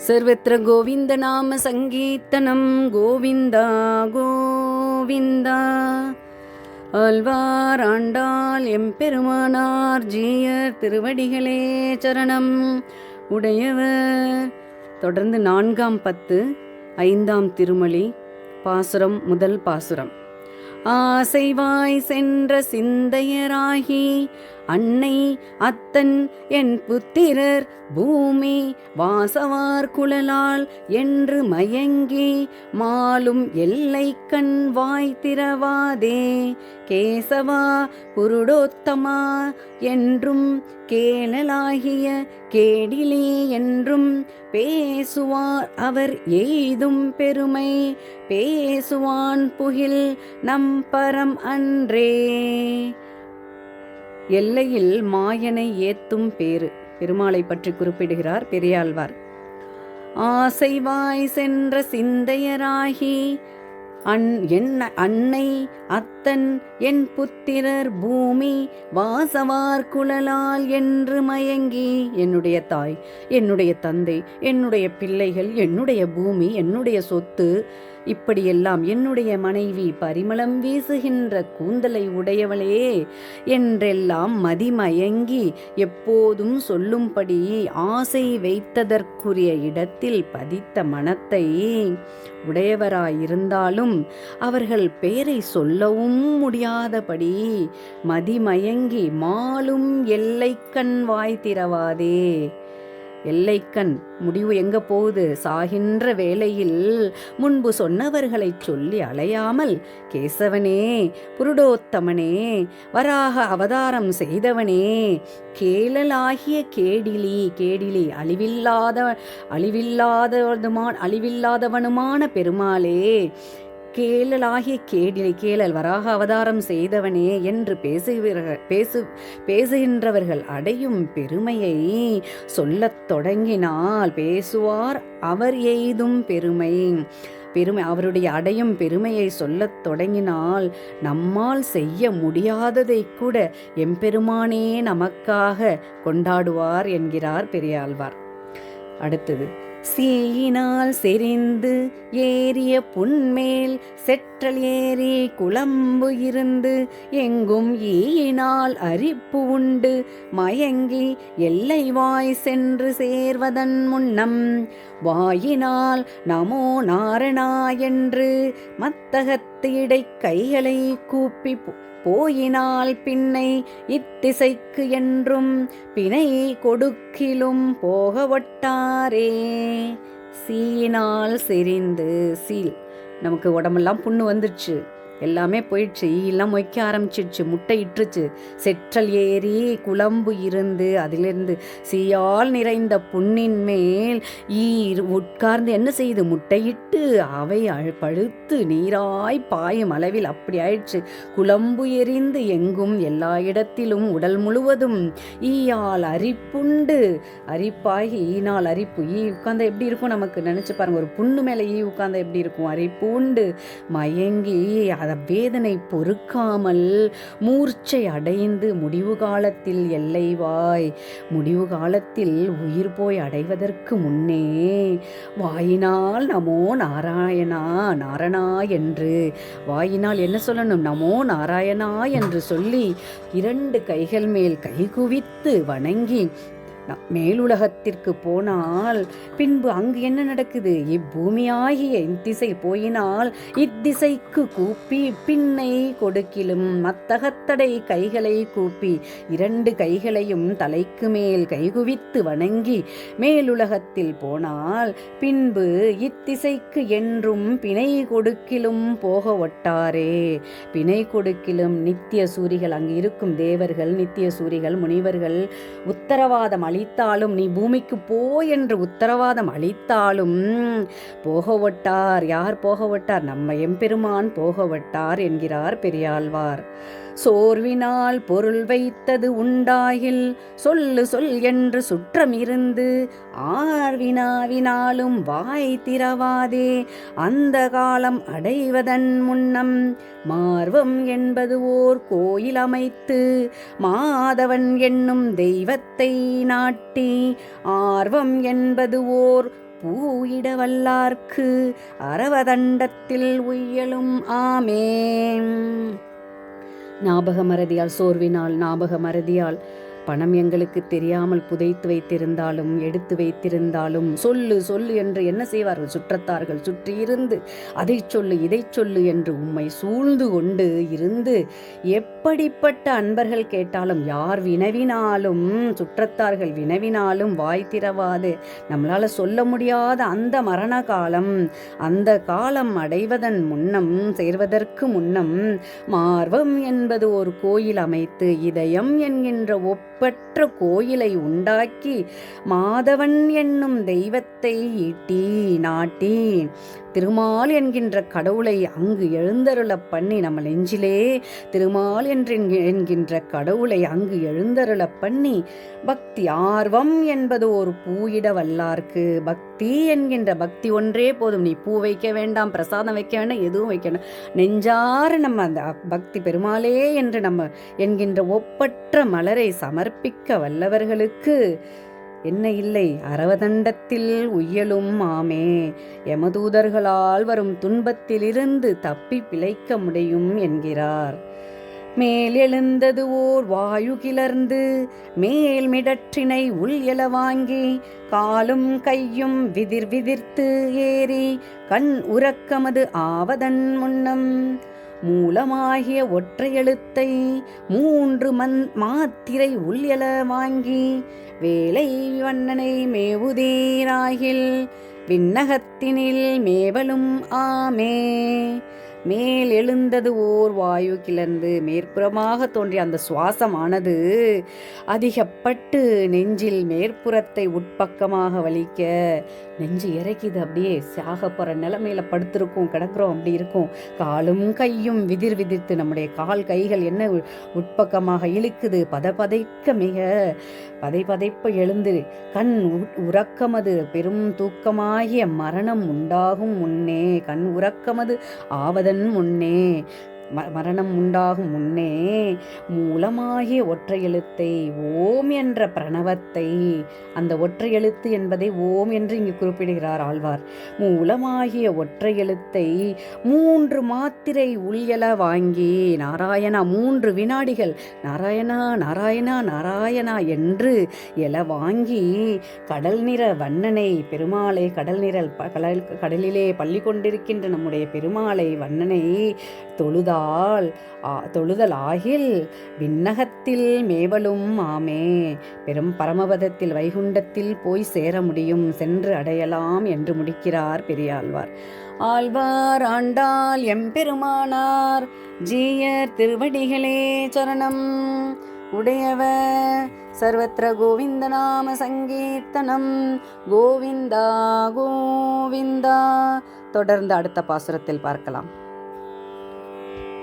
सर्वत्र गोविन्दनाम सङ्कीर्तनं गोविन्दा गोविन्दा ஆழ்வார் ஆண்டாள் எம்பெருமானார் ஜீயர் திருவடிகளே சரணம் உடையவர் தொடர்ந்து நான்காம் பத்து ஐந்தாம் திருமொழி பாசுரம் முதல் பாசுரம் ஆசைவாய் சென்ற சிந்தையராகி அன்னை அத்தன் என் புத்திரர் பூமி வாசவார் குழலால் என்று மயங்கி மாலும் எல்லை கண் வாய் திறவாதே. கேசவா குருடோத்தமா என்றும் கேளலாகிய கேடிலே என்றும் பேசுவார் அவர் எய்தும் பெருமை. பேசுவான் புகில் நம் பரம் அன்றே. எல்லையில் மாயனை ஏத்தும் பேரு பெருமாளை பற்றி குறிப்பிடுகிறார் பெரியாழ்வார். ஆசைவாய் சென்ற சிந்தையராகி அன் என் அன்னை அத்தன் என் புத்திரர் பூமி வாசவார் குழலால் என்று மயங்கி என்னுடைய தாய் என்னுடைய தந்தை என்னுடைய பிள்ளைகள் என்னுடைய பூமி என்னுடைய சொத்து இப்படியெல்லாம் என்னுடைய மனைவி பரிமளம் வீசுகின்ற கூந்தலை உடையவளே என்றெல்லாம் மதிமயங்கி எப்போதும் சொல்லும்படி ஆசை வைத்ததற்குரிய இடத்தில் பதித்த மனத்தை உடையவராயிருந்தாலும் அவர்கள் பெயரை சொல்லவும் முடியாதபடி மதிமயங்கி மாலும் எல்லைக்கண் வாய் திறவாதே. எல்லைக்கண். முடிவு எங்க போகுது? சாகின்ற வேளையில் முன்பு சொன்னவர்களைச் சொல்லி அலையாமல் கேசவனே புருடோத்தமனே வராக அவதாரம் செய்தவனே கேளலாகிய கேடிலி கேடிலி அழிவில்லாத அழிவில்லாதவனுமான அழிவில்லாதவனுமான பெருமாளே கேளலாகிய கேடிலை கேளல் வராக அவதாரம் செய்தவனே என்று பேசுகிறவர்கள் பேசு பேசுகின்றவர்கள் அடையும் பெருமையை சொல்லத் தொடங்கினால் பேசுவார் அவர் எய்தும் பெருமை. பெருமை அவருடைய அடையும் பெருமையை சொல்லத் தொடங்கினால் நம்மால் செய்ய முடியாததை கூட எம்பெருமானே நமக்காக கொண்டாடுவார் என்கிறார் பெரியாழ்வார். அடுத்தது சீயினால் செறிந்து ஏறிய புன்மேல் செட் ஆற்றல் ஏறி குழம்பு இருந்து எங்கும் ஈயினால் அரிப்பு உண்டு. மயங்கி எல்லை வாய் சென்று சேர்வதன் முன்னம் வாயினால் நமோ நாரணா என்று மத்தகத்து இடை கைகளை கூப்பி போயினால் பின்னை இத்திசைக்கு என்றும் பிணை கொடுக்கிலும் போக ஒட்டாரே சீனால் செறிந்து சீல் நமக்கு உடம்பெல்லாம் புண்ணு வந்துடுச்சு எல்லாமே போயிடுச்சு. ஈலாம் மொய்க்க ஆரம்பிச்சிடுச்சு. முட்டை இட்டுருச்சு. செற்றல் ஏறி குழம்பு இருந்து அதிலிருந்து சீயால் நிறைந்த புண்ணின் மேல் ஈ உட்கார்ந்து என்ன செய்யுது முட்டையிட்டு அவை பழுத்து நீராய் பாயும் அளவில் அப்படி ஆயிடுச்சு. குழம்பு எரிந்து எங்கும் எல்லா இடத்திலும் உடல் முழுவதும் ஈயால் அரிப்புண்டு. அரிப்பாகி ஈனால் அரிப்பு. ஈ உட்கார்ந்தா எப்படி இருக்கும் நமக்கு? நினைச்சு பாருங்க. ஒரு புண்ணு மேலே ஈ உட்கார்ந்தா எப்படி இருக்கும்? அரிப்பு உண்டு மயங்கி அதை வேதனை பொறுக்காமல் மூர்ச்சை அடைந்து முடிவு காலத்தில் எல்லை வாய் முடிவு காலத்தில் உயிர் போய் அடைவதற்கு முன்னே வாயினால் நமோ நாராயணா நாரணா என்று வாயினால் என்ன சொல்லணும்? நமோ நாராயணா என்று சொல்லி இரண்டு கைகள் மேல் கை குவித்து வணங்கி மேலுலகத்திற்கு போனால் பின்பு அங்கு என்ன நடக்குது? இப்பூமியாகிய இத்திசை போயினால் இத்திசைக்கு கூப்பி பின்னை கொடுக்கிலும் மத்தகத்தடை கைகளை கூப்பி இரண்டு கைகளையும் தலைக்கு மேல் கைகுவித்து வணங்கி மேலுலகத்தில் போனால் பின்பு இத்திசைக்கு என்றும் பிணை கொடுக்கிலும் போக ஒட்டாரே. பிணை கொடுக்கிலும் நித்திய சூரிகள் அங்கு இருக்கும் தேவர்கள் நித்திய சூரிகள் முனிவர்கள் உத்தரவாதம் அளித்தாலும் நீ பூமிக்கு போ என்று உத்தரவாதம் அளித்தாலும் போகவட்டார். யார் போகவிட்டார்? நம்ம எம்பெருமான் போகவட்டார் என்கிறார் பெரியாழ்வார். சோர்வினால் பொருள் வைத்தது உண்டாயில் சொல்லு சொல் என்று சுற்றம் இருந்து ஆர்வினாவினாலும் வாய் திறவாதே. அந்த காலம் அடைவதன் முன்னம் மார்வம் என்பது ஓர் கோயில் அமைத்து மாதவன் என்னும் தெய்வத்தை நாட்டி ஆர்வம் என்பது ஓர் பூயிட வல்லார்க்கு அரவதண்டத்தில் உய்யலும் ஆமே ஞாபக மறதியால் சோர்வினால் ஞாபக மறதியால் பணம் எங்களுக்கு தெரியாமல் புதைத்து வைத்திருந்தாலும் எடுத்து வைத்திருந்தாலும் சொல்லு சொல்லு என்று என்ன செய்வார்கள்? சுற்றத்தார்கள் சுற்றி இருந்து அதை சொல்லு இதை சொல்லு என்று உம்மை சூழ்ந்து கொண்டு இருந்து எப்படிப்பட்ட அன்பர்கள் கேட்டாலும் யார் வினவினாலும் சுற்றத்தார்கள் வினவினாலும் வாய் திறவாது. நம்மளால் சொல்ல முடியாத அந்த மரண காலம் அந்த காலம் அடைவதன் முன்னம் சேர்வதற்கு முன்னம் மார்வம் என்பது ஒரு கோயில் அமைத்து இதயம் என்கின்ற புகழ்பெற்ற கோயிலை உண்டாக்கி மாதவன் என்னும் தெய்வத்தை ஈட்டி நாட்டி திருமால் என்கின்ற கடவுளை அங்கு எழுந்தருள பண்ணி நம்ம நெஞ்சிலே திருமால் என்று என்கின்ற கடவுளை அங்கு எழுந்தருள பண்ணி பக்தி ஆர்வம் என்பது ஒரு பூயிட வல்லார்க்கு. பக்தி என்கின்ற பக்தி ஒன்றே போதும். நீ பூ வைக்க வேண்டாம் பிரசாதம் வைக்க வேண்டாம் எதுவும் வைக்க வேண்டாம். நெஞ்சார நம்ம அந்த பக்தி பெருமாளே என்று நம்ம என்கின்ற ஒப்பற்ற மலரை சமர்ப்பிக்க வல்லவர்களுக்கு என்ன இல்லை? அரவதண்டத்தில் உயலும் ஆமே யமதூதர்களால் வரும் துன்பத்திலிருந்து தப்பி பிழைக்க முடியும் என்கிறார். மேல் எழுந்தது ஓர் வாயு கிளர்ந்து மேல் மிடற்றினை உள் எல வாங்கி காலும் கையும் விதிர் விதிர்த்து ஏறி கண் உறக்கமது ஆவதன் முன்னம். மூலமாகிய ஒற்றை எழுத்தை மூன்று மந் மாத்திரை உள் எல வாங்கி வேலை வண்ணனை மேவுதீராகில் விண்ணகத்தினில் மேவலும் ஆமே. மேல் எழுந்தது ஓர் வாயு கிளர்ந்து மேற்புறமாக தோன்றிய அந்த சுவாசமானது அதிகப்பட்டு நெஞ்சில் மேற்புறத்தை உட்பக்கமாக வலிக்க நெஞ்சு இறக்கிது அப்படியே சாக போகிற நிலமையில படுத்திருக்கோம் கிடக்குறோம் அப்படி இருக்கும். காலும் கையும் விதிர் விதிர்த்து நம்முடைய கால் கைகள் என்ன உட்பக்கமாக இழுக்குது? பத பதைக்க மிக பதை பதைப்ப எழுந்து கண் உறக்கமது பெரும் தூக்கமாகிய மரணம் உண்டாகும் முன்னே கண் உறக்கமது ஆவதன் முன்னே மரணம் உண்டாகும் முன்னே மூலமாகிய ஒற்றை எழுத்தை ஓம் என்ற பிரணவத்தை அந்த ஒற்றை எழுத்து என்பதை ஓம் என்று இங்கு குறிப்பிடுகிறார் ஆழ்வார். மூலமாகிய ஒற்றை எழுத்தை மூன்று மாத்திரை உள்யல வாங்கி நாராயணா மூன்று வினாடிகள் நாராயணா நாராயணா நாராயணா என்று எல வாங்கி கடல் நிற வண்ணனை பெருமாளை கடல் நிரல் கடல் கடலிலே பள்ளி கொண்டிருக்கின்ற நம்முடைய பெருமாளை வண்ணனை தொழுதா தொழுதல் ஆகில் விண்ணகத்தில் மேவலும் ஆமே பெரும் பரமபதத்தில் வைகுண்டத்தில் போய் சேர முடியும் சென்று அடையலாம் என்று முடிக்கிறார் பெரியாழ்வார். ஆழ்வார் ஆண்டாள் எம்பெருமானார் ஜீயர் திருவடிகளே சரணம். உடையவ சர்வத்திர கோவிந்த நாம சங்கீர்த்தனம். கோவிந்தா கோவிந்தா. தொடர்ந்து அடுத்த பாசுரத்தில் பார்க்கலாம்.